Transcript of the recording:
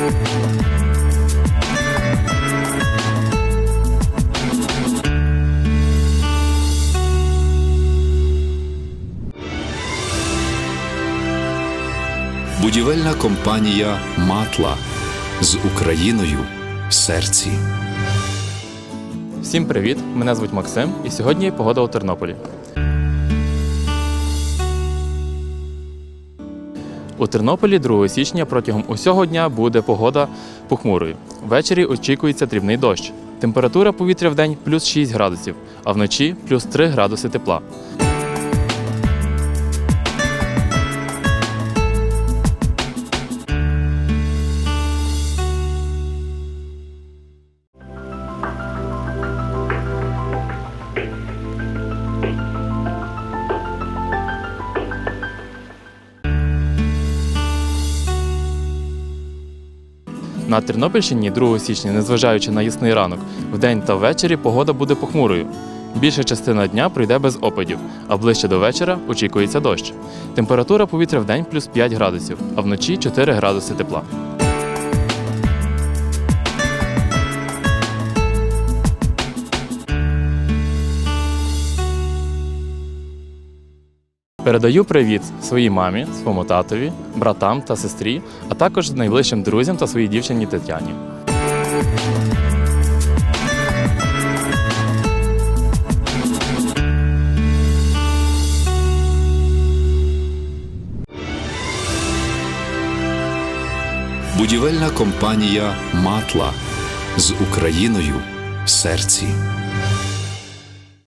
Будівельна компанія Матла з Україною в серці. Всім привіт! Мене звуть Максим, і сьогодні погода у Тернополі. У Тернополі 2 січня протягом усього дня буде погода похмурою. Ввечері очікується дрібний дощ. Температура повітря в день плюс 6 градусів, а вночі плюс 3 градуси тепла. На Тернопільщині 2 січня, незважаючи на ясний ранок, вдень та ввечері погода буде похмурою. Більша частина дня пройде без опадів, а ближче до вечора очікується дощ. Температура повітря в день плюс 5 градусів, а вночі 4 градуси тепла. Передаю привіт своїй мамі, своєму татові, братам та сестрі, а також найближчим друзям та своїй дівчині Тетяні. Будівельна компанія Матла з Україною в серці.